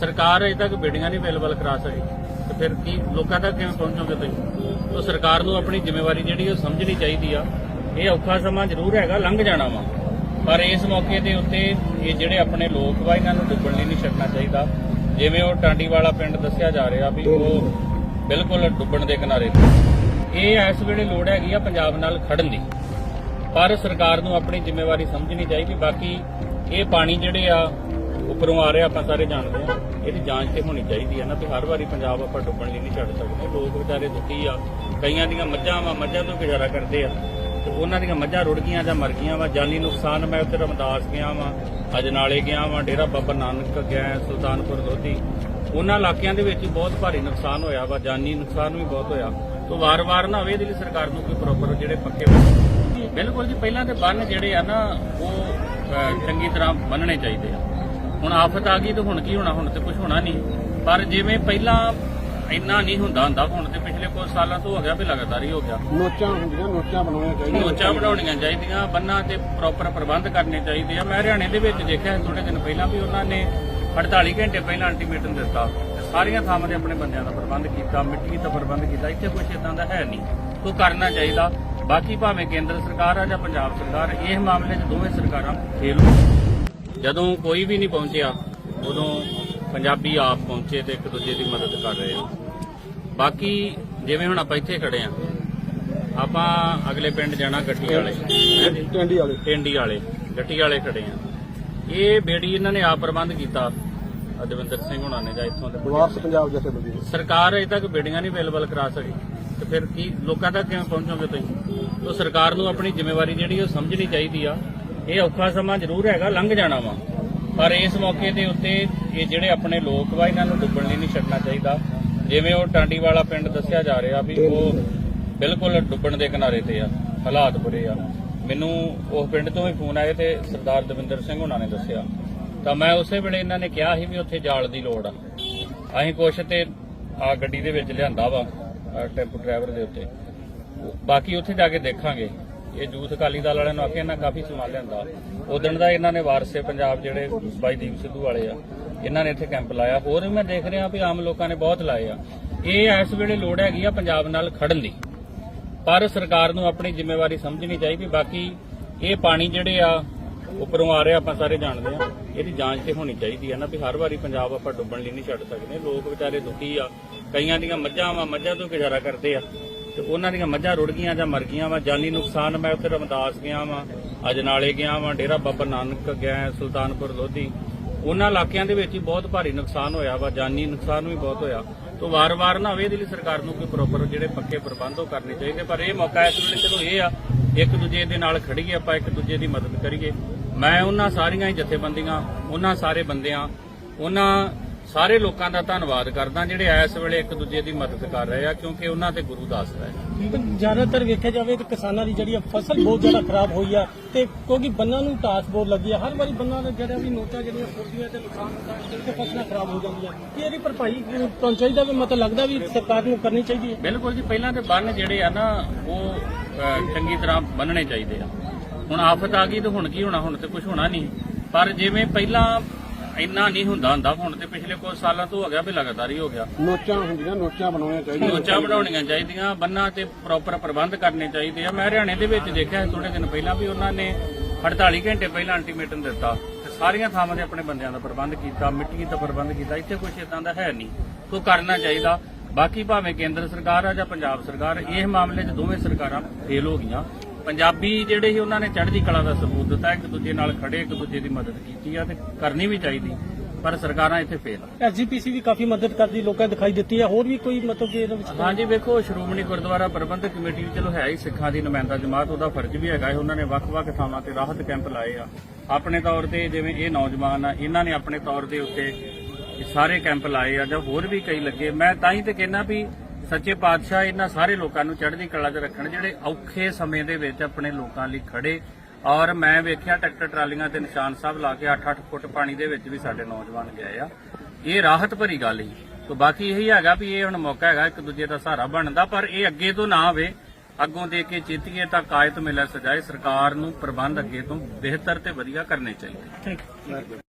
ਸਰਕਾਰ ਅਜੇ ਤੱਕ ਬੇੜੀਆਂ ਨਹੀਂ ਅਵੇਲੇਬਲ ਕਰਾ ਸਕੀ। ਤੇ ਫਿਰ ਕੀ, ਲੋਕਾਂ ਤੱਕ ਕਿਵੇਂ ਪਹੁੰਚੋਗੇ ਤੁਸੀਂ? ਤਾਂ ਸਰਕਾਰ ਨੂੰ ਆਪਣੀ ਜ਼ਿੰਮੇਵਾਰੀ ਜਿਹੜੀ ਉਹ ਸਮਝਣੀ ਚਾਹੀਦੀ ਆ। ਇਹ ਔਖਾ ਸਮਾਂ ਜ਼ਰੂਰ ਹੈਗਾ, ਲੰਘ ਜਾਣਾ ਵਾ। ਪਰ ਇਸ ਮੌਕੇ ਦੇ ਉੱਤੇ ਇਹ ਜਿਹੜੇ ਆਪਣੇ ਲੋਕ ਵਾ, ਇਹਨਾਂ ਨੂੰ ਡੁੱਬਣ ਲਈ ਨਹੀਂ ਛੱਡਣਾ ਚਾਹੀਦਾ। ਜਿਵੇਂ ਉਹ ਟਾਂਡੀ ਵਾਲਾ ਪਿੰਡ ਦੱਸਿਆ ਜਾ ਰਿਹਾ ਵੀ ਉਹ ਬਿਲਕੁਲ ਡੁੱਬਣ ਦੇ ਕਿਨਾਰੇ ਤੇ। ਇਹ ਇਸ ਵੇਲੇ ਲੋੜ ਹੈਗੀ ਆ ਪੰਜਾਬ ਨਾਲ ਖੜਨ ਦੀ। ਪਰ ਸਰਕਾਰ ਨੂੰ ਆਪਣੀ ਜ਼ਿੰਮੇਵਾਰੀ ਸਮਝਣੀ ਚਾਹੀਦੀ। ਬਾਕੀ ਇਹ ਪਾਣੀ ਜਿਹੜੇ ਆ, ਉੱਪਰੋਂ ਆ ਰਿਹਾ ਆਪਾਂ ਸਾਰੇ ਜਾਣਦੇ ਆ। ਇਹਦੀ ਜਾਂਚ ਤੇ ਹੋਣੀ ਚਾਹੀਦੀ ਹੈ ਨਾ ਵੀ ਹਰ ਵਾਰੀ ਪੰਜਾਬ ਆਪਾਂ ਡੁੱਬਣ ਲਈ ਨਹੀਂ ਛੱਡ ਸਕਦੇ। ਲੋਕ ਵਿਚਾਰੇ ਦੁਖੀ ਆ। ਕਈਆਂ ਦੀਆਂ ਮੱਝਾਂ ਵਾ, ਮੱਝਾਂ ਤੋਂ ਗੁਜ਼ਾਰਾ ਕਰਦੇ ਆ। ਤੇ ਉਹਨਾਂ ਦੀਆਂ ਮੱਝਾਂ ਰੁੜ ਗਈਆਂ ਜਾਂ ਮਰ ਗਈਆਂ ਵਾ, ਜਾਨੀ ਨੁਕਸਾਨ ਮੈਂ ਉੱਥੇ ਰਮਦਾਸ ਗਿਆ ਵਾ ਅਜਨਾਲੇ ਗਿਆ ਵਾਂ, ਡੇਰਾ ਬਾਬਾ ਨਾਨਕ ਗਿਆ, ਸੁਲਤਾਨਪੁਰ ਲੋਧੀ। ਉਹਨਾਂ ਇਲਾਕਿਆਂ ਦੇ ਵਿੱਚ ਬਹੁਤ ਭਾਰੀ ਨੁਕਸਾਨ ਹੋਇਆ ਵਾ, ਜਾਨੀ ਨੁਕਸਾਨ ਵੀ ਬਹੁਤ ਹੋਇਆ। ਤੋਂ ਵਾਰ-ਵਾਰ ਨਾ ਹੋਵੇ ਇਹਦੇ ਲਈ ਸਰਕਾਰ ਨੂੰ ਕੋਈ ਪ੍ਰੋਪਰ ਜਿਹੜੇ ਪੱਕੇ ਬਿਲਕੁਲ ਜੀ, ਪਹਿਲਾਂ ਤੇ ਬੰਨ ਜਿਹੜੇ ਆ ਨਾ, ਉਹ ਚੰਗੀ ਤਰ੍ਹਾਂ ਬੰਨਣੇ ਚਾਹੀਦੇ ਆ। ਹੁਣ ਆਫਤ ਆ ਗਈ ਤੇ ਹੁਣ ਕੀ ਹੋਣਾ? ਹੁਣ ਤੇ ਕੁਝ ਹੋਣਾ ਨਹੀਂ। ਪਰ ਜਿਵੇਂ ਪਹਿਲਾਂ ਇੰਨਾ ਨਹੀਂ ਹੁੰਦਾ ਹੁੰਦਾ ਹੁਣ ਤੇ ਪਿਛਲੇ ਕੁਝ ਸਾਲਾਂ ਤੋਂ ਹੋ ਗਿਆ ਵੀ ਲਗਾਤਾਰ ਹੀ ਹੋ ਗਿਆ। ਨੋਚਾਂ ਹੁੰਦੀਆਂ ਨੋਚਾਂ ਬਣਾਉਣੀਆਂ ਚਾਹੀਦੀਆਂ। ਨੋਚਾਂ ਬਣਾਉਣੀਆਂ ਚਾਹੀਦੀਆਂ ਬੰਨਾਂ ਤੇ ਪ੍ਰੋਪਰ ਪ੍ਰਬੰਧ ਕਰਨੇ ਚਾਹੀਦੇ ਆ। ਮੈਂ ਹਰਿਆਣੇ ਦੇ ਵਿੱਚ ਦੇਖਿਆ ਥੋੜੇ ਦਿਨ ਪਹਿਲਾਂ ਵੀ ਉਹਨਾਂ ਨੇ 48 ਘੰਟੇ ਪਹਿਲਾਂ ਅਲਟੀਮੇਟਮ ਦਿੱਤਾ। ਸਾਰੀਆਂ ਥਾਵਾਂ ਤੇ ਆਪਣੇ ਬੰਦਿਆਂ ਦਾ ਪ੍ਰਬੰਧ ਕੀਤਾ ਮਿੱਟੀ ਦਾ ਪ੍ਰਬੰਧ ਕੀਤਾ। ਇੱਥੇ ਕੁਝ ਇਦਾਂ ਦਾ ਹੈ ਨਹੀਂ। ਤੋਂ ਕਰਨਾ ਚਾਹੀਦਾ। ਬਾਕੀ ਭਾਵੇਂ ਕੇਂਦਰ ਸਰਕਾਰ ਆ ਜਾਂ ਪੰਜਾਬ ਸਰਕਾਰ ਇਹ ਮਾਮਲੇ 'ਚ ਦੋਵੇਂ ਸਰਕਾਰਾਂ ਫੇਲ ਜਦੋਂ ਕੋਈ ਵੀ ਨਹੀਂ ਪਹੁੰਚਿਆ ਉਦੋਂ ਪੰਜਾਬੀ ਆਪ ਪਹੁੰਚੇ ਤੇ ਇੱਕ ਦੂਜੇ ਦੀ ਮਦਦ ਕਰ ਰਹੇ ਆ ਬਾਕੀ ਜਿਵੇਂ ਹੁਣ ਆਪਾਂ ਇੱਥੇ ਖੜੇ ਆ ਆਪਾਂ ਅਗਲੇ ਪਿੰਡ ਜਾਣਾ ਗੱਟੀ ਵਾਲੇ। ਟੈਂਡੀ ਵਾਲੇ। ਟਿੰਡੀ ਵਾਲੇ ਗੱਟੀ ਵਾਲੇ ਖੜੇ ਆ ਇਹ ਬੇੜੀ ਇਹਨਾਂ ਨੇ ਆਪ ਪ੍ਰਬੰਧ ਕੀਤਾ ਅਜਵਿੰਦਰ ਸਿੰਘ ਹੁਣਾਂ ਨੇ ਜਾਂ ਇੱਥੋਂ ਦੇ ਵਾਰਸ ਪੰਜਾਬ ਜਥੇਬੰਦੀ ਸਰਕਾਰ ਅਜੇ ਤੱਕ ਬੇੜੀਆਂ ਨਹੀਂ ਅਵੇਲੇਬਲ ਕਰਾ ਸਕੀ। ਤੇ ਫਿਰ ਕੀ ਲੋਕਾਂ ਤੱਕ ਕਿਵੇਂ ਪਹੁੰਚੋਗੇ ਤੁਸੀਂ? ਤਾਂ ਸਰਕਾਰ ਨੂੰ ਆਪਣੀ ਜ਼ਿੰਮੇਵਾਰੀ ਜਿਹੜੀ ਉਹ ਸਮਝਣੀ ਚਾਹੀਦੀ ਆ। ਇਹ ਔਖਾ ਸਮਾਂ ਜ਼ਰੂਰ ਹੈਗਾ, ਲੰਘ ਜਾਣਾ ਵਾ। ਪਰ ਇਸ ਮੌਕੇ ਦੇ ਉੱਤੇ ਇਹ ਜਿਹੜੇ ਆਪਣੇ ਲੋਕ ਵਾ, ਇਹਨਾਂ ਨੂੰ ਡੁੱਬਣ ਲਈ ਨਹੀਂ ਛੱਡਣਾ ਚਾਹੀਦਾ। ਜਿਵੇਂ ਉਹ ਟਾਂਡੀ ਵਾਲਾ ਪਿੰਡ ਦੱਸਿਆ ਜਾ ਰਿਹਾ ਵੀ ਉਹ ਬਿਲਕੁਲ ਡੁੱਬਣ ਦੇ ਕਿਨਾਰੇ ਤੇ ਆ, ਹਾਲਾਤ ਬੁਰੇ ਆ। ਮੈਨੂੰ ਉਸ ਪਿੰਡ ਤੋਂ ਵੀ ਫੋਨ ਆਏ ਤੇ ਸਰਦਾਰ ਦਵਿੰਦਰ ਸਿੰਘ ਉਹਨਾਂ ਨੇ ਦੱਸਿਆ। ਤਾਂ ਮੈਂ ਉਸੇ ਵੇਲੇ ਇਹਨਾਂ ਨੇ ਕਿਹਾ ਸੀ ਵੀ ਉੱਥੇ ਜਾਲ ਦੀ ਲੋੜ ਆ। ਅਸੀਂ ਕੁਛ ਤੇ ਆ ਗੱਡੀ ਦੇ ਵਿੱਚ ਲਿਆਂਦਾ ਵਾ ਟੈਂਪੂ ਡਰਾਈਵਰ ਦੇ ਉੱਤੇ। ਬਾਕੀ ਉੱਥੇ ਜਾ ਕੇ ਦੇਖਾਂਗੇ। ਇਹ ਯੂਥ ਅਕਾਲੀ ਦਲ ਵਾਲਿਆਂ ਨੂੰ ਆਖਿਆ ਇਹਨਾਂ ਕਾਫੀ ਸਮਾਂ ਲਿਆਂਦਾ। ਉਦੋਂ ਦਾ ਇਹਨਾਂ ਨੇ ਵਾਰਸੇ ਪੰਜਾਬ ਜਿਹੜੇ ਬਾਈ ਦੀਪ ਸਿੱਧੂ ਵਾਲੇ ਆ, ਇਹਨਾਂ ਨੇ ਇੱਥੇ ਕੈਂਪ ਲਾਇਆ। ਹੋਰ ਵੀ ਮੈਂ ਦੇਖ ਰਿਹਾ ਵੀ ਆਮ ਲੋਕਾਂ ਨੇ ਬਹੁਤ ਲਾਏ ਆ। ਇਹ ਇਸ ਵੇਲੇ ਲੋੜ ਹੈਗੀ ਆ ਪੰਜਾਬ ਨਾਲ ਖੜਨ ਦੀ। ਪਰ ਸਰਕਾਰ ਨੂੰ ਆਪਣੀ ਜ਼ਿੰਮੇਵਾਰੀ ਸਮਝਣੀ ਚਾਹੀਦੀ। ਬਾਕੀ ਇਹ ਪਾਣੀ ਜਿਹੜੇ ਆ, ਉੱਪਰੋਂ ਆ ਰਿਹਾ ਆਪਾਂ ਸਾਰੇ ਜਾਣਦੇ ਆ। ਇਹਦੀ ਜਾਂਚ ਤੇ ਹੋਣੀ ਚਾਹੀਦੀ ਹੈ ਨਾ ਵੀ ਹਰ ਵਾਰੀ ਪੰਜਾਬ ਆਪਾਂ ਡੁੱਬਣ ਲਈ ਨਹੀਂ ਛੱਡ ਸਕਦੇ। ਲੋਕ ਵਿਚਾਰੇ ਦੁਖੀ ਆ। ਕਈਆਂ ਦੀਆਂ ਮੱਝਾਂ ਵਾ, ਮੱਝਾਂ ਤੋਂ ਗੁਜ਼ਾਰਾ ਕਰਦੇ ਆ। ਤੇ ਉਹਨਾਂ ਦੀਆਂ ਮੱਝਾਂ ਰੁੜ ਗਈਆਂ ਜਾਂ ਮਰ ਗਈਆਂ ਵਾ। ਜਾਨੀ ਨੁਕਸਾਨ ਮੈਂ ਉੱਥੇ ਰਮਦਾਸ ਗਿਆ ਵਾਂ ਅਜਨਾਲੇ ਗਿਆ ਵਾਂ। ਡੇਰਾ ਬਾਬਾ ਨਾਨਕ ਗਿਆ, ਸੁਲਤਾਨਪੁਰ, ਲੋਧੀ। ਉਹਨਾਂ ਇਲਾਕਿਆਂ ਦੇ ਵਿੱਚ ਵੀ ਬਹੁਤ ਭਾਰੀ ਨੁਕਸਾਨ ਹੋਇਆ ਵਾ, ਜਾਨੀ ਨੁਕਸਾਨ ਵੀ ਬਹੁਤ ਹੋਇਆ। ਤੋਂ ਵਾਰ-ਵਾਰ ਨਾ ਹੋਵੇ ਇਹਦੇ ਲਈ ਸਰਕਾਰ ਨੂੰ ਕੋਈ ਪ੍ਰੋਪਰ ਜਿਹੜੇ ਪੱਕੇ ਪ੍ਰਬੰਧ ਉਹ ਕਰਨੇ ਚਾਹੀਦੇ, ਪਰ ਇਹ ਮੌਕਾ ਇਸ ਵੇਲੇ ਚਲੋ ਇਹ ਆ, ਇੱਕ ਦੂਜੇ ਦੇ ਨਾਲ ਖੜੀਏ ਆਪਾਂ, ਇੱਕ ਦੂਜੇ ਦੀ ਮਦਦ ਕਰੀਏ। ਮੈਂ ਉਹਨਾਂ ਸਾਰੀਆਂ ਹੀ ਜਥੇਬੰਦੀਆਂ, ਉਹਨਾਂ ਸਾਰੇ ਬੰਦਿਆਂ, ਉਹਨਾਂ ਸਾਰੇ ਲੋਕਾਂ ਦਾ ਧੰਨਵਾਦ ਕਰਦਾ ਜਿਹੜੇ ਇਸ ਵੇਲੇ ਇੱਕ ਦੂਜੇ ਦੀ ਮਦਦ ਕਰ ਰਹੇ ਆ ਕਿਉਂਕਿ ਉਹਨਾਂ ਤੇ ਗੁਰੂ ਦਾਸ ਹੈ ਜ਼ਿਆਦਾਤਰ ਵੇਖਿਆ ਜਾਵੇ ਕਿ ਕਿਸਾਨਾਂ ਦੀ ਜਿਹੜੀ ਫਸਲ ਬਹੁਤ ਜ਼ਿਆਦਾ ਖਰਾਬ ਹੋਈ ਆ ਤੇ ਕਿਉਂਕਿ ਬੰਨਾਂ ਨੂੰ ਟਾਸ ਬਹੁਤ ਲੱਗੀ ਆ ਹਰ ਵਾਰੀ ਬੰਨਾਂ ਦੇ ਜਿਹੜਾ ਵੀ ਨੋਟਾਂ ਜਿਹੜੀਆਂ ਫੁੱਟਦੀਆਂ ਤੇ ਨੁਕਸਾਨ ਹੁੰਦਾ ਤੇ ਫਸਲਾਂ ਖਰਾਬ ਹੋ ਜਾਂਦੀਆਂ। ਕੀ ਇਹਦੀ ਭਰਪਾਈ ਤੁਹਾਨੂੰ ਚਾਹੀਦਾ ਵੀ ਮਤਲਬ ਲੱਗਦਾ ਵੀ ਸਰਕਾਰ ਨੂੰ ਕਰਨੀ ਚਾਹੀਦੀ ਹੈ। ਬਿਲਕੁਲ ਜੀ ਪਹਿਲਾਂ ਤੇ ਬੰਨ ਜਿਹੜੇ ਆ ਨਾ ਉਹ ਚੰਗੀ ਤਰ੍ਹਾਂ ਬੰਨਣੇ ਚਾਹੀਦੇ ਆ। ਹੁਣ ਆਫਤ ਆ ਗਈ ਤੇ ਹੁਣ ਕੀ ਹੋਣਾ ਹੁਣ ਤੇ ਕੁਝ ਹੋਣਾ ਨਹੀਂ। ਪਰ ਜਿਵੇਂ ਪਹਿਲਾਂ ਇੰਨਾ ਨਹੀਂ ਹੁੰਦਾ ਹੁੰਦਾ ਹੁਣ ਤੇ ਪਿਛਲੇ ਕੁਝ ਸਾਲਾਂ ਤੋਂ ਹੋ ਗਿਆ ਵੀ ਲਗਾਤਾਰ ਹੀ ਹੋ ਗਿਆ। ਨੋਚਾਂ ਹੁੰਦੀਆਂ ਨੋਚਾਂ ਬਣਾਉਣੀਆਂ ਚਾਹੀਦੀਆਂ। ਨੋਚਾਂ ਬਣਾਉਣੀਆਂ ਚਾਹੀਦੀਆਂ ਬੰਨਾਂ ਤੇ ਪ੍ਰੋਪਰ ਪ੍ਰਬੰਧ ਕਰਨੇ ਚਾਹੀਦੇ ਆ। ਮੈਂ ਹਰਿਆਣੇ ਦੇ ਵਿੱਚ ਦੇਖਿਆ ਥੋੜੇ ਦਿਨ ਪਹਿਲਾਂ ਵੀ ਉਹਨਾਂ ਨੇ 48 ਘੰਟੇ ਪਹਿਲਾਂ ਅਲਟੀਮੇਟਮ ਦਿੱਤਾ ਤੇ ਸਾਰੀਆਂ ਥਾਵਾਂ ਤੇ ਆਪਣੇ ਬੰਦਿਆਂ ਦਾ ਪ੍ਰਬੰਧ ਕੀਤਾ ਮਿੱਟੀ ਦਾ ਪ੍ਰਬੰਧ ਕੀਤਾ। ਇੱਥੇ ਕੁਝ ਇਦਾਂ ਦਾ ਹੈ ਨਹੀਂ। ਤੋਂ ਕਰਨਾ ਚਾਹੀਦਾ। ਬਾਕੀ ਭਾਵੇਂ ਕੇਂਦਰ ਸਰਕਾਰ ਆ ਜਾਂ ਪੰਜਾਬ ਸਰਕਾਰ ਇਹ ਮਾਮਲੇ 'ਚ ਦੋਵੇਂ ਸਰਕਾਰਾਂ ਫੇਲ ਹੋ ਗਈਆਂ। ਪੰਜਾਬੀ ਜਿਹੜੇ ਸੀ ਉਹਨਾਂ ਨੇ ਚੜ੍ਹਦੀ ਕਲਾ ਦਾ ਸਬੂਤ ਦਿੱਤਾ ਇੱਕ ਦੂਜੇ ਨਾਲ ਖੜੇ ਇੱਕ ਦੂਜੇ ਦੀ ਮਦਦ ਕੀਤੀ ਆ ਤੇ ਕਰਨੀ ਵੀ ਚਾਹੀਦੀ ਪਰ ਸਰਕਾਰਾਂ ਇੱਥੇ ਫੇਲ ਆ। ਐਸਜੀਪੀਸੀ ਵੀ ਕਾਫੀ ਮਦਦ ਕਰਦੀ ਲੋਕਾਂ ਦਿਖਾਈ ਦਿੱਤੀ ਹੈ ਹੋਰ ਵੀ ਕੋਈ ਮਤਲਬ ਕਿ ਇਹਦੇ ਵਿੱਚ ਹਾਂਜੀ ਵੇਖੋ ਸ਼੍ਰੋਮਣੀ ਗੁਰਦੁਆਰਾ ਪ੍ਰਬੰਧਕ ਕਮੇਟੀ ਵੀ ਚਲੋ ਹੈ ਹੀ ਸਿੱਖਾਂ ਦੀ ਨੁਮਾਇੰਦਾ ਜਮਾਤ ਉਹਦਾ ਫਰਜ਼ ਵੀ ਹੈਗਾ ਉਹਨਾਂ ਨੇ ਵੱਖ-ਵੱਖ ਥਾਵਾਂ ਤੇ ਰਾਹਤ ਕੈਂਪ ਲਾਏ ਆ। ਆਪਣੇ ਤੌਰ ਤੇ ਜਿਵੇਂ ਇਹ ਨੌਜਵਾਨ ਆ ਇਹਨਾਂ ਨੇ ਆਪਣੇ ਤੌਰ ਦੇ ਉੱਤੇ ਸਾਰੇ ਕੈਂਪ ਲਾਏ ਆ ਜਾਂ ਹੋਰ ਵੀ ਕਈ ਲੱਗੇ। ਮੈਂ ਤਾਂ ਹੀ ਤੇ ਕਹਿੰਦਾ ਵੀ ਸੱਚੇ ਪਾਤਸ਼ਾਹ ਇਹਨਾਂ ਸਾਰੇ ਲੋਕਾਂ ਨੂੰ ਚੜ੍ਹਦੀ ਕਲਾ 'ਚ ਰੱਖਣ, ਜਿਹੜੇ ਔਖੇ ਸਮੇਂ ਦੇ ਵਿੱਚ ਆਪਣੇ ਲੋਕਾਂ ਲਈ ਖੜੇ। ਔਰ ਮੈਂ ਵੇਖਿਆ ਟਰੈਕਟਰ, ਟਰਾਲੀਆਂ ਤੇ ਨਿਸ਼ਾਨ ਸਾਹਿਬ ਲਾ ਕੇ 8-8 ਫੁੱਟ ਪਾਣੀ ਦੇ ਵਿੱਚ ਵੀ ਸਾਡੇ ਨੌਜਵਾਨ ਗਏ ਆ। ਇਹ ਰਾਹਤ ਭਰੀ ਗੱਲ ਹੀ। ਤੋ ਬਾਕੀ ਇਹੀ ਹੈਗਾ ਵੀ ਇਹ ਹੁਣ ਮੌਕਾ ਹੈਗਾ, ਇੱਕ ਦੂਜੇ ਦਾ ਸਹਾਰਾ ਬਣਦਾ, ਪਰ ਇਹ ਅੱਗੇ ਤੋਂ ਨਾ ਆਵੇ। ਅੱਗੋਂ ਦੇ ਕੇ ਚੇਤੀਏ ਤਾਂ ਕਾਇਤ ਮਿਲੇ ਸਜਾਏ, ਸਰਕਾਰ ਨੂੰ ਪ੍ਰਬੰਧ ਅੱਗੇ ਤੋਂ ਬਿਹਤਰ ਤੇ ਵਧੀਆ ਕਰਨੇ ਚਾਹੀਦੇ।